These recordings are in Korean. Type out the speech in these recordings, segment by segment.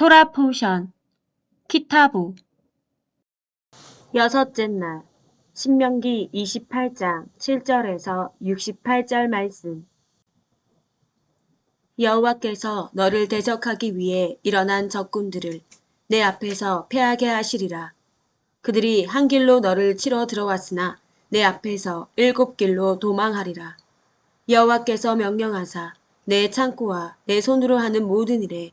토라 포션 키타부 여섯째 날 신명기 28장 7절에서 68절 말씀 여호와께서 너를 대적하기 위해 일어난 적군들을 내 앞에서 패하게 하시리라. 그들이 한 길로 너를 치러 들어왔으나 내 앞에서 일곱 길로 도망하리라. 여호와께서 명령하사 내 창고와 내 손으로 하는 모든 일에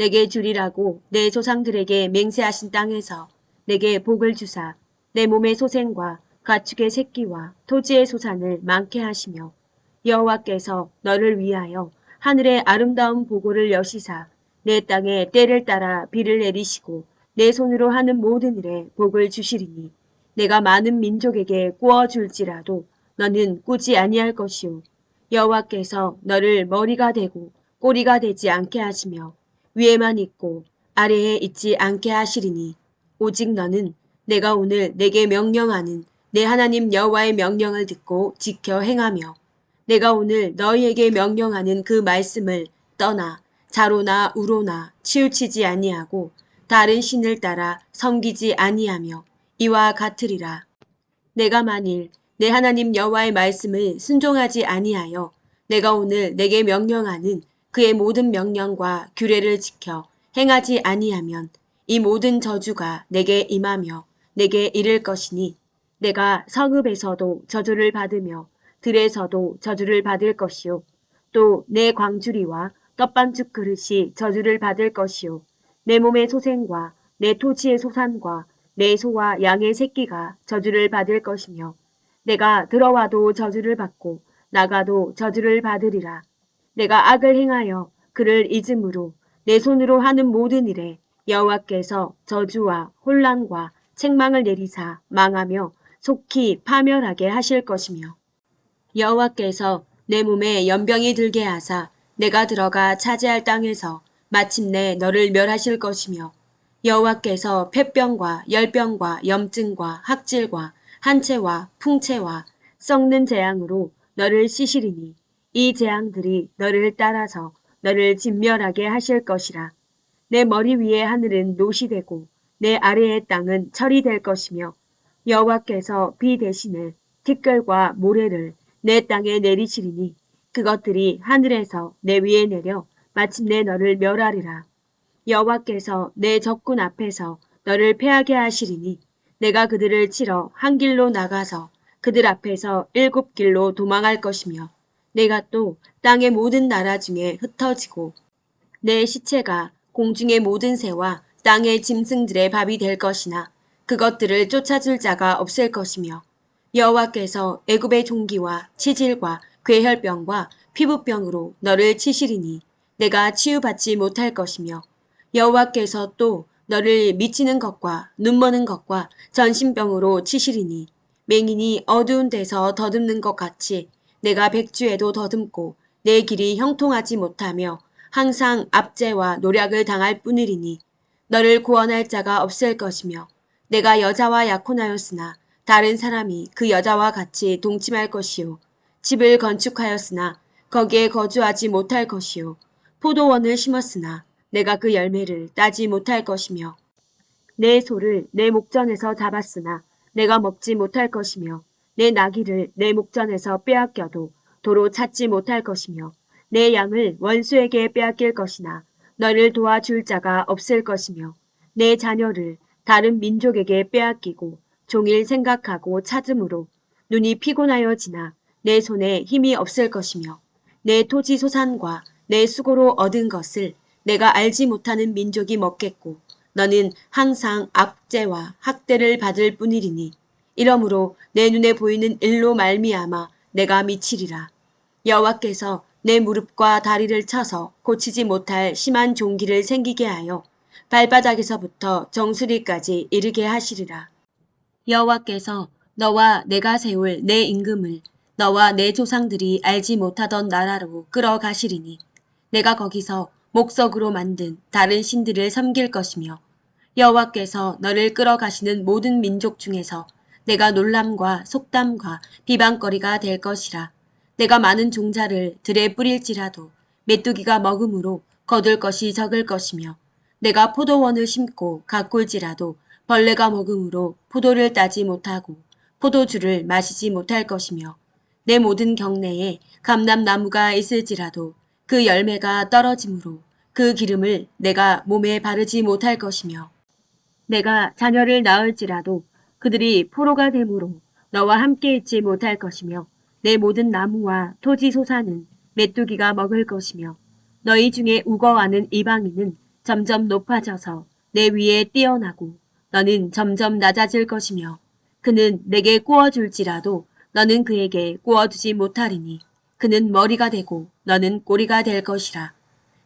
내게 주리라고 내 조상들에게 맹세하신 땅에서 내게 복을 주사 내 몸의 소생과 가축의 새끼와 토지의 소산을 많게 하시며 여호와께서 너를 위하여 하늘의 아름다운 보고를 여시사 내 땅에 때를 따라 비를 내리시고 내 손으로 하는 모든 일에 복을 주시리니 내가 많은 민족에게 구워 줄지라도 너는 꾸지 아니할 것이요 여호와께서 너를 머리가 되고 꼬리가 되지 않게 하시며 위에만 있고 아래에 있지 않게 하시리니 오직 너는 내가 오늘 내게 명령하는 내 하나님 여호와의 명령을 듣고 지켜 행하며 내가 오늘 너희에게 명령하는 그 말씀을 떠나 자로나 우로나 치우치지 아니하고 다른 신을 따라 섬기지 아니하며 이와 같으리라. 내가 만일 내 하나님 여호와의 말씀을 순종하지 아니하여 내가 오늘 내게 명령하는 그의 모든 명령과 규례를 지켜 행하지 아니하면 이 모든 저주가 내게 임하며 내게 이를 것이니 내가 성읍에서도 저주를 받으며 들에서도 저주를 받을 것이요 또 내 광주리와 떡반죽 그릇이 저주를 받을 것이요 내 몸의 소생과 내 토지의 소산과 내 소와 양의 새끼가 저주를 받을 것이며 내가 들어와도 저주를 받고 나가도 저주를 받으리라. 내가 악을 행하여 그를 잊음으로 내 손으로 하는 모든 일에 여호와께서 저주와 혼란과 책망을 내리사 망하며 속히 파멸하게 하실 것이며 여호와께서 내 몸에 연병이 들게 하사 내가 들어가 차지할 땅에서 마침내 너를 멸하실 것이며 여호와께서 폐병과 열병과 염증과 학질과 한채와 풍채와 썩는 재앙으로 너를 씻으리니 이 재앙들이 너를 따라서 너를 진멸하게 하실 것이라. 내 머리 위의 하늘은 노시 되고 내 아래의 땅은 철이 될 것이며 여호와께서 비 대신에 티끌과 모래를 내 땅에 내리시리니 그것들이 하늘에서 내 위에 내려 마침내 너를 멸하리라. 여호와께서 내 적군 앞에서 너를 패하게 하시리니 내가 그들을 치러 한 길로 나가서 그들 앞에서 일곱 길로 도망할 것이며 내가 또 땅의 모든 나라 중에 흩어지고 내 시체가 공중의 모든 새와 땅의 짐승들의 밥이 될 것이나 그것들을 쫓아줄 자가 없을 것이며 여호와께서 애굽의 종기와 치질과 괴혈병과 피부병으로 너를 치시리니 내가 치유받지 못할 것이며 여호와께서 또 너를 미치는 것과 눈머는 것과 전신병으로 치시리니 맹인이 어두운 데서 더듬는 것 같이 내가 백주에도 더듬고 내 길이 형통하지 못하며 항상 압제와 노략을 당할 뿐이리니 너를 구원할 자가 없을 것이며 내가 여자와 약혼하였으나 다른 사람이 그 여자와 같이 동침할 것이요. 집을 건축하였으나 거기에 거주하지 못할 것이요. 포도원을 심었으나 내가 그 열매를 따지 못할 것이며 내 소를 내 목전에서 잡았으나 내가 먹지 못할 것이며 내 나귀를 내 목전에서 빼앗겨도 도로 찾지 못할 것이며 내 양을 원수에게 빼앗길 것이나 너를 도와줄 자가 없을 것이며 내 자녀를 다른 민족에게 빼앗기고 종일 생각하고 찾음으로 눈이 피곤하여 지나 내 손에 힘이 없을 것이며 내 토지 소산과 내 수고로 얻은 것을 내가 알지 못하는 민족이 먹겠고 너는 항상 압제와 학대를 받을 뿐이리니 이러므로 내 눈에 보이는 일로 말미암아 내가 미치리라 여호와께서 내 무릎과 다리를 쳐서 고치지 못할 심한 종기를 생기게 하여 발바닥에서부터 정수리까지 이르게 하시리라. 여호와께서 너와 내가 세울 내 임금을 너와 내 조상들이 알지 못하던 나라로 끌어가시리니 내가 거기서 목석으로 만든 다른 신들을 섬길 것이며 여호와께서 너를 끌어가시는 모든 민족 중에서 내가 놀람과 속담과 비방거리가 될 것이라. 내가 많은 종자를 들에 뿌릴지라도 메뚜기가 먹음으로 거둘 것이 적을 것이며 내가 포도원을 심고 가꿀지라도 벌레가 먹음으로 포도를 따지 못하고 포도주를 마시지 못할 것이며 내 모든 경내에 감람나무가 있을지라도 그 열매가 떨어짐으로 그 기름을 내가 몸에 바르지 못할 것이며 내가 자녀를 낳을지라도 그들이 포로가 되므로 너와 함께 있지 못할 것이며 내 모든 나무와 토지 소사는 메뚜기가 먹을 것이며 너희 중에 우거하는 이방인은 점점 높아져서 내 위에 뛰어나고 너는 점점 낮아질 것이며 그는 내게 구워줄지라도 너는 그에게 구워두지 못하리니 그는 머리가 되고 너는 꼬리가 될 것이라.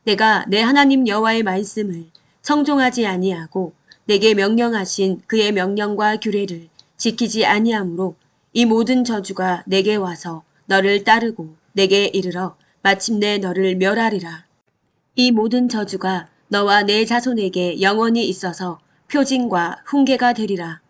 내가 내 하나님 여호와의 말씀을 청종하지 아니하고 내게 명령하신 그의 명령과 규례를 지키지 아니하므로 이 모든 저주가 내게 와서 너를 따르고 내게 이르러 마침내 너를 멸하리라. 이 모든 저주가 너와 내 자손에게 영원히 있어서 표징과 훈계가 되리라.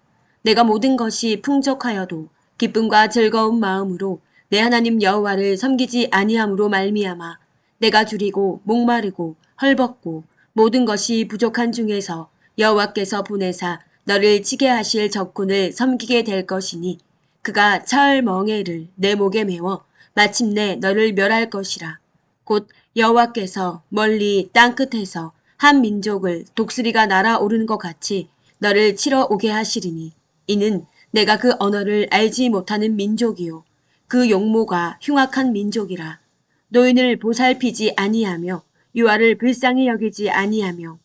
내가 모든 것이 풍족하여도 기쁨과 즐거운 마음으로 내 하나님 여호와를 섬기지 아니함으로 말미암아 내가 줄이고 목마르고 헐벗고 모든 것이 부족한 중에서 여호와께서 보내사 너를 치게 하실 적군을 섬기게 될 것이니 그가 차을 멍에를 내 목에 메워 마침내 너를 멸할 것이라. 곧 여호와께서 멀리 땅 끝에서 한 민족을 독수리가 날아오르는 것 같이 너를 치러 오게 하시리니 이는 내가 그 언어를 알지 못하는 민족이요 그 용모가 흉악한 민족이라 노인을 보살피지 아니하며 유아를 불쌍히 여기지 아니하며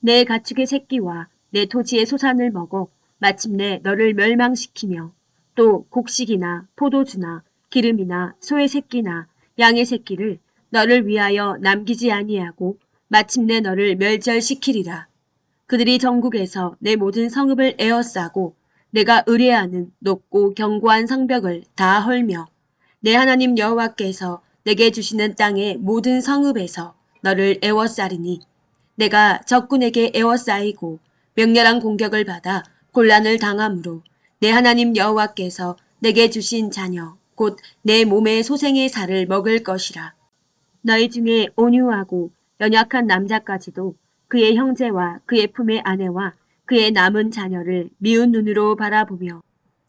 내 가축의 새끼와 내 토지의 소산을 먹어 마침내 너를 멸망시키며 또 곡식이나 포도주나 기름이나 소의 새끼나 양의 새끼를 너를 위하여 남기지 아니하고 마침내 너를 멸절시키리라. 그들이 전국에서 내 모든 성읍을 에워싸고 내가 의뢰하는 높고 견고한 성벽을 다 헐며 내 하나님 여호와께서 내게 주시는 땅의 모든 성읍에서 너를 에워싸리니 내가 적군에게 에워싸이고 맹렬한 공격을 받아 곤란을 당함으로 내 하나님 여호와께서 내게 주신 자녀 곧 내 몸의 소생의 살을 먹을 것이라. 너희 중에 온유하고 연약한 남자까지도 그의 형제와 그의 품의 아내와 그의 남은 자녀를 미운 눈으로 바라보며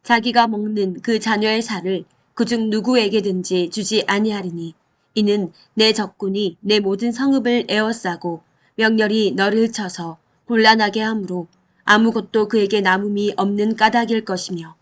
자기가 먹는 그 자녀의 살을 그중 누구에게든지 주지 아니하리니 이는 내 적군이 내 모든 성읍을 에워싸고 명렬히 너를 쳐서 곤란하게 하므로 아무것도 그에게 남음이 없는 까닭일 것이며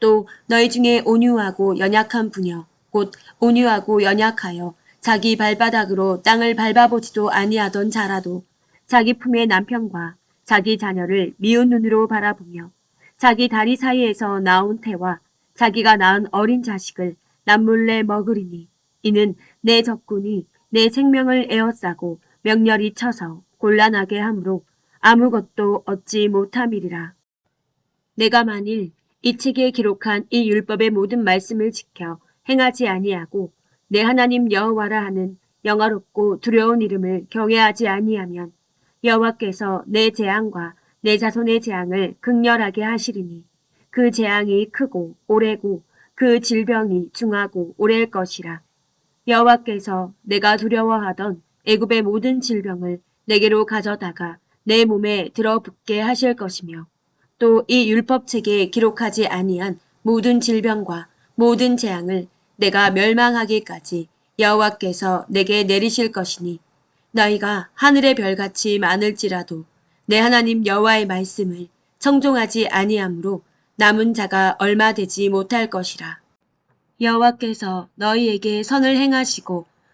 또 너희 중에 온유하고 연약한 부녀 곧 온유하고 연약하여 자기 발바닥으로 땅을 밟아보지도 아니하던 자라도 자기 품의 남편과 자기 자녀를 미운 눈으로 바라보며 자기 다리 사이에서 나온 태와 자기가 낳은 어린 자식을 남몰래 먹으리니 이는 내 적군이 내 생명을 에워싸고 명렬히 쳐서 곤란하게 함으로 아무것도 얻지 못함이리라. 내가 만일 이 책에 기록한 이 율법의 모든 말씀을 지켜 행하지 아니하고 내 하나님 여호와라 하는 영화롭고 두려운 이름을 경외하지 아니하면 여호와께서 내 재앙과 내 자손의 재앙을 극렬하게 하시리니 그 재앙이 크고 오래고 그 질병이 중하고 오래일 것이라 여호와께서 내가 두려워하던 애굽의 모든 질병을 내게로 가져다가 내 몸에 들어붙게 하실 것이며 또 이 율법책에 기록하지 아니한 모든 질병과 모든 재앙을 내가 멸망하기까지 여호와께서 내게 내리실 것이니 너희가 하늘의 별같이 많을지라도 내 하나님 여호와의 말씀을 청종하지 아니하므로 남은 자가 얼마 되지 못할 것이라. 여호와께서 너희에게 선을 행하시고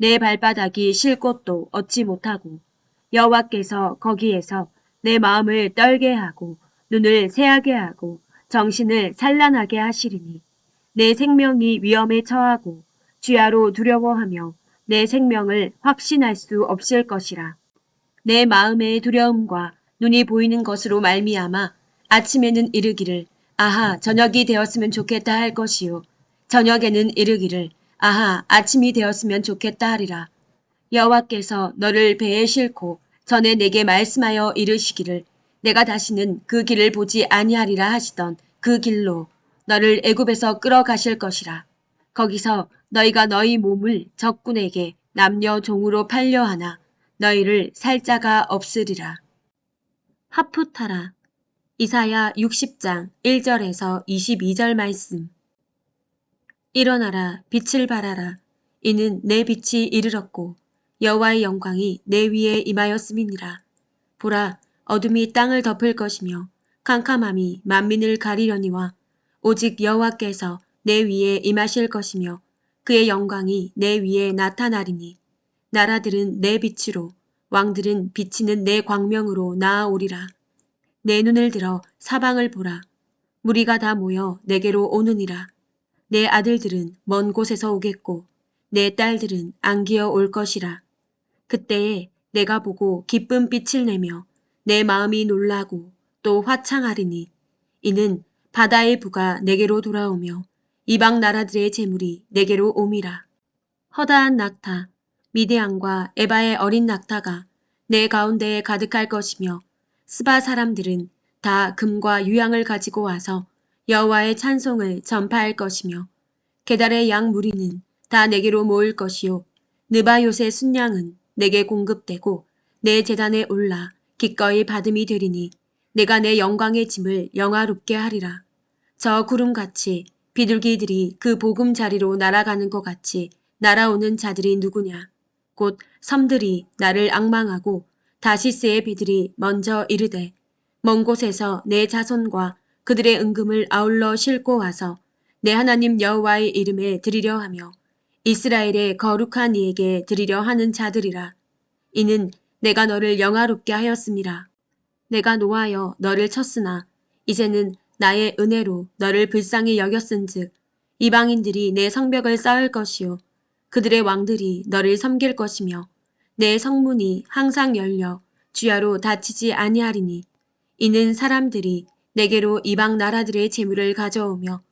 내 발바닥이 쉴 곳도 얻지 못하고 여호와께서 거기에서 내 마음을 떨게 하고 눈을 새하게 하고 정신을 산란하게 하시리니 내 생명이 위험에 처하고 주야로 두려워하며 내 생명을 확신할 수 없을 것이라. 내 마음의 두려움과 눈이 보이는 것으로 말미암아 아침에는 이르기를 아하 저녁이 되었으면 좋겠다 할 것이요 저녁에는 이르기를 아하 아침이 되었으면 좋겠다 하리라. 여호와께서 너를 배에 싣고 전에 내게 말씀하여 이르시기를 내가 다시는 그 길을 보지 아니하리라 하시던 그 길로 너를 애굽에서 끌어가실 것이라. 거기서 너희가 너희 몸을 적군에게 남녀 종으로 팔려 하나 너희를 살 자가 없으리라. 하푸타라. 이사야 60장 1절에서 22절 말씀. 일어나라 빛을 발하라. 이는 내 빛이 이르렀고 여호와의 영광이 내 위에 임하였음이니라. 보라 어둠이 땅을 덮을 것이며 캄캄함이 만민을 가리려니와 오직 여호와께서 내 위에 임하실 것이며 그의 영광이 내 위에 나타나리니 나라들은 내 빛으로 왕들은 비치는 내 광명으로 나아오리라. 내 눈을 들어 사방을 보라. 무리가 다 모여 내게로 오느니라. 내 아들들은 먼 곳에서 오겠고 내 딸들은 안기어 올 것이라. 그때에 내가 보고 기쁜 빛을 내며 내 마음이 놀라고 또 화창하리니 이는 바다의 부가 내게로 돌아오며 이방 나라들의 재물이 내게로 옴이라. 허다한 낙타, 미대안과 에바의 어린 낙타가 내 가운데에 가득할 것이며 스바 사람들은 다 금과 유향을 가지고 와서 여호와의 찬송을 전파할 것이며 게달의 양 무리는 다 내게로 모일 것이요 느바요의 순양은 내게 공급되고 내 재단에 올라 기꺼이 받음이 되리니 내가 내 영광의 짐을 영화롭게 하리라. 저 구름같이 비둘기들이 그 복음 자리로 날아가는 것 같이 날아오는 자들이 누구냐. 곧 섬들이 나를 악망하고 다시스의 비들이 먼저 이르되 먼 곳에서 내 자손과 그들의 은금을 아울러 싣고 와서 내 하나님 여호와의 이름에 드리려 하며 이스라엘의 거룩한 이에게 드리려 하는 자들이라. 이는 내가 너를 영화롭게 하였음이라. 내가 노하여 너를 쳤으나 이제는 나의 은혜로 너를 불쌍히 여겼은즉 이방인들이 내 성벽을 쌓을 것이요 그들의 왕들이 너를 섬길 것이며 내 성문이 항상 열려 주야로 닫히지 아니하리니 이는 사람들이 내게로 이방 나라들의 재물을 가져오며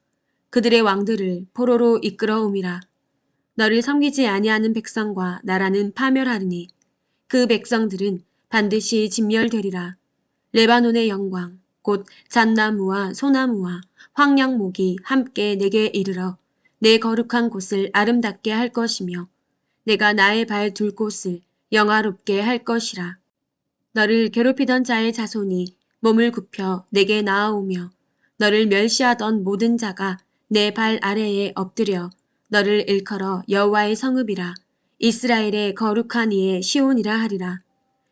그들의 왕들을 포로로 이끌어옴이라 너를 섬기지 아니하는 백성과 나라는 파멸하리니 그 백성들은 반드시 진멸되리라 레바논의 영광 곧 잣나무와 소나무와 황량목이 함께 내게 이르러 내 거룩한 곳을 아름답게 할 것이며 내가 나의 발 둘 곳을 영화롭게 할 것이라. 너를 괴롭히던 자의 자손이 몸을 굽혀 내게 나아오며 너를 멸시하던 모든 자가 내 발 아래에 엎드려 너를 일컬어 여호와의 성읍이라 이스라엘의 거룩한 이의 시온이라 하리라.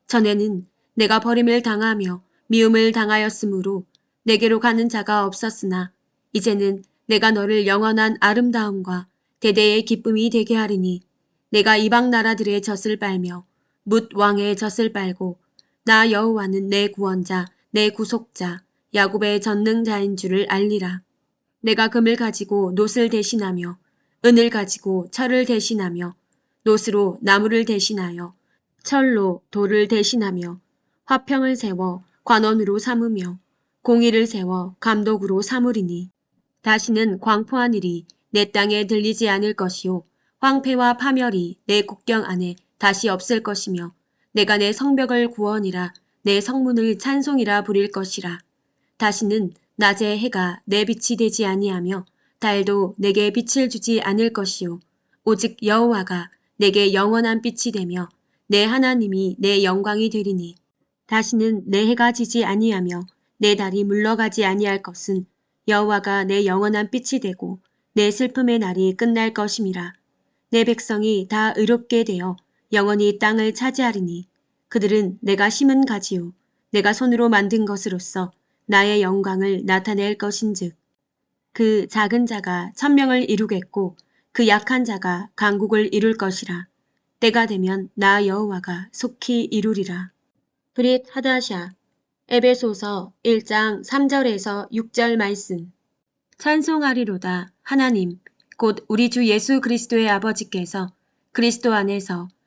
전에는 내가 버림을 당하며 미움을 당하였으므로 내게로 가는 자가 없었으나 이제는 내가 너를 영원한 아름다움과 대대의 기쁨이 되게 하리니 내가 이방 나라들의 젖을 빨며 뭇 왕의 젖을 빨고 나 여호와는 내 구원자 내 구속자 야곱의 전능자인 줄을 알리라. 내가 금을 가지고 놋을 대신하며 은을 가지고 철을 대신하며 놋으로 나무를 대신하여 철로 돌을 대신하며 화평을 세워 관원으로 삼으며 공의를 세워 감독으로 삼으리니 다시는 광포한 일이 내 땅에 들리지 않을 것이요 황폐와 파멸이 내 국경 안에 다시 없을 것이며 내가 내 성벽을 구원이라 내 성문을 찬송이라 부릴 것이라. 다시는 낮에 해가 내 빛이 되지 아니하며 달도 내게 빛을 주지 않을 것이요. 오직 여호와가 내게 영원한 빛이 되며 내 하나님이 내 영광이 되리니. 다시는 내 해가 지지 아니하며 내 달이 물러가지 아니할 것은 여호와가 내 영원한 빛이 되고 내 슬픔의 날이 끝날 것임이라. 내 백성이 다 의롭게 되어 영원히 땅을 차지하리니 그들은 내가 심은 가지요. 내가 손으로 만든 것으로서 나의 영광을 나타낼 것인즉 그 작은 자가 천명을 이루겠고 그 약한 자가 강국을 이룰 것이라. 때가 되면 나 여호와가 속히 이루리라. 브릿 하다샤. 에베소서 1장 3절에서 6절 말씀. 찬송하리로다 하나님. 곧 우리 주 예수 그리스도의 아버지께서 그리스도 안에서